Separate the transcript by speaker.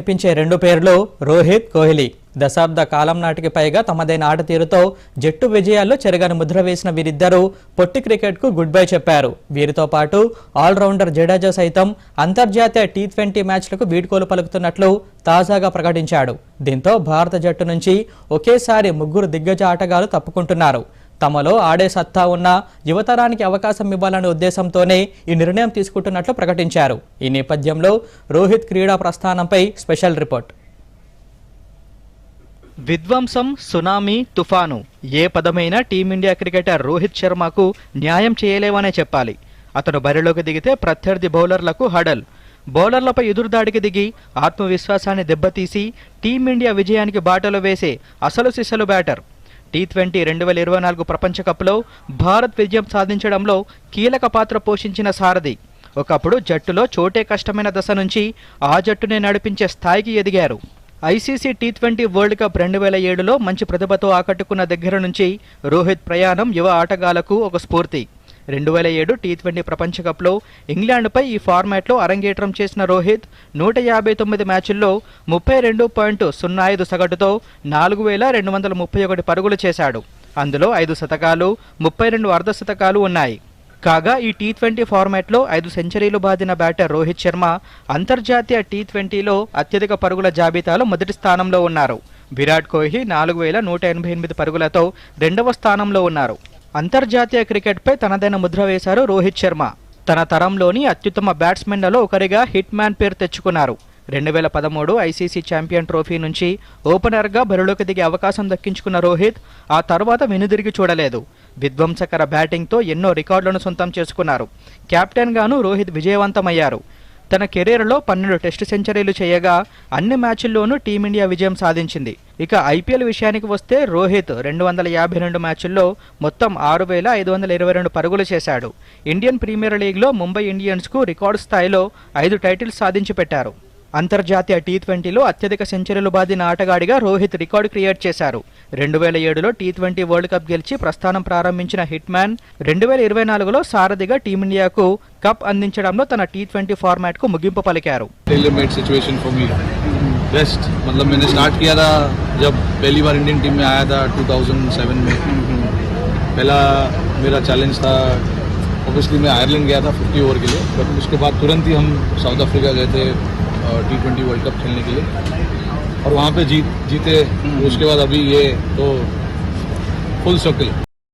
Speaker 1: కనిపించే రెండు పేర్లు రోహిత్ కోహ్లీ. దశాబ్ద కాలం నాటికి పైగా తమదైన ఆట తీరుతో జట్టు విజయాల్లో చెరగని ముద్ర వేసిన వీరిద్దరూ పొట్టి క్రికెట్కు గుడ్ బై చెప్పారు. వీరితో పాటు ఆల్రౌండర్ జడేజా సైతం అంతర్జాతీయ టీ ట్వంటీ మ్యాచ్లకు వీడ్కోలు పలుకుతున్నట్లు తాజాగా ప్రకటించాడు. దీంతో భారత జట్టు నుంచి ఒకేసారి ముగ్గురు దిగ్గజ ఆటగాళ్ళు తప్పుకుంటున్నారు. తమలో ఆడే సత్తా ఉన్న యువతరానికి అవకాశం ఇవ్వాలనే ఉద్దేశంతోనే ఈ నిర్ణయం తీసుకుంటున్నట్లు ప్రకటించారు. ఈ నేపథ్యంలో రోహిత్ క్రీడా ప్రస్థానంపై స్పెషల్ రిపోర్ట్.
Speaker 2: విధ్వంసం సునామీ తుఫాను ఏ పదమైనా టీమిండియా క్రికెటర్ రోహిత్ శర్మకు న్యాయం చేయలేవనే చెప్పాలి. అతను బరిలోకి దిగితే ప్రత్యర్థి బౌలర్లకు హడల్. బౌలర్లపై ఎదురుదాడికి దిగి ఆత్మవిశ్వాసాన్ని దెబ్బతీసి టీమిండియా విజయానికి బాటలు వేసే అసలు సిసలు బ్యాటర్. టీ ట్వంటీ రెండు వేల ఇరవై నాలుగు ప్రపంచ కప్లో భారత్ విజయం సాధించడంలో కీలక పాత్ర పోషించిన సారథి. ఒకప్పుడు జట్టులో చోటే కష్టమైన దశ నుంచి ఆ జట్టునే నడిపించే స్థాయికి ఎదిగారు. ICC T twenty world cup రెండు వేల ఏడులో మంచి ప్రతిభతో ఆకట్టుకున్న దగ్గర నుంచి రోహిత్ ప్రయాణం యువ ఆటగాళ్ళకు ఒక స్ఫూర్తి. రెండు వేల ఏడు టీ ట్వంటీ ప్రపంచ కప్లో ఇంగ్లాండ్పై ఈ ఫార్మాట్లో అరంగేట్రం చేసిన రోహిత్ నూట యాభై తొమ్మిది మ్యాచుల్లో ముప్పై రెండు పాయింట్ సున్నా ఐదు సగటుతో నాలుగు వేల రెండు వందల ముప్పై ఒకటి పరుగులు చేశాడు. అందులో ఐదు శతకాలు ముప్పై రెండు అర్ధ శతకాలు ఉన్నాయి. కాగా ఈ టీ ట్వంటీ ఫార్మాట్లో ఐదు సెంచరీలు బాదిన బ్యాటర్ రోహిత్ శర్మ అంతర్జాతీయ టీ ట్వంటీలో అత్యధిక పరుగుల జాబితాలో మొదటి స్థానంలో ఉన్నారు. విరాట్ కోహ్లీ నాలుగు వేల నూట ఎనభై ఎనిమిది పరుగులతో రెండవ స్థానంలో ఉన్నారు. అంతర్జాతీయ క్రికెట్పై తనదైన ముద్ర వేశారు రోహిత్ శర్మ. తన తరంలోని అత్యుత్తమ బ్యాట్స్మెన్లలో ఒకరిగా హిట్ మ్యాన్ పేరు తెచ్చుకున్నారు. రెండు వేల పదమూడు ఐసీసీ ఛాంపియన్ ట్రోఫీ నుంచి ఓపెనర్గా బరిలోకి దిగే అవకాశం దక్కించుకున్న రోహిత్ ఆ తర్వాత వెనుదిరిగి చూడలేదు. విధ్వంసకర బ్యాటింగ్తో ఎన్నో రికార్డులను సొంతం చేసుకున్నారు. కెప్టెన్గాను రోహిత్ విజయవంతమయ్యారు. తన కెరీర్లో పన్నెండు టెస్టు సెంచరీలు చేయగా అన్ని మ్యాచ్ల్లోనూ టీమిండియా విజయం సాధించింది. ఇక ఐపీఎల్ విషయానికి వస్తే రోహిత్ రెండు వందల యాభై రెండు మ్యాచ్ల్లో మొత్తం ఆరు వేల ఐదు వందల ఇరవై రెండు పరుగులు చేశాడు. ఇండియన్ ప్రీమియర్ లీగ్లో ముంబై ఇండియన్స్కు రికార్డు స్థాయిలో ఐదు టైటిల్స్ సాధించి పెట్టారు అంతర్జాతీయ టీ ట్వంటీలో అత్యధిక సెంచరీలు బాదిన ఆటగాడిగా రోహిత్ రికార్డు క్రియేట్ చేశారు రెండు వేల ఏడులో టీ ట్వంటీ వరల్డ్ కప్ గెలిచి ప్రస్థానం ప్రారంభించిన హిట్ మ్యాన్ రెండు వేల ఇరవై నాలుగులో సారథిగా టీమిండియాకు కప్ అందించడంలో తన టీ ట్వంటీ ఫార్మాట్కు ముగింపు పలికారు
Speaker 3: tailor made situation for me best मतलब मैंने स्टार्ट किया था जब पहली बार इंडियन टीम में आया था 2007 में पहला मेरा चैलेंज था ऑब्वियसली मैं आयरलैंड गया था 50 ओवर के लिए बट उसके बाद तुरंत ही हम साउथ अफ्रीका गए थे टी ट्वेंटी वर्ल्ड कप खेलने के लिए। और वहाँ पे जीत जीते उसके बाद अभी ये तो फुल सर्कल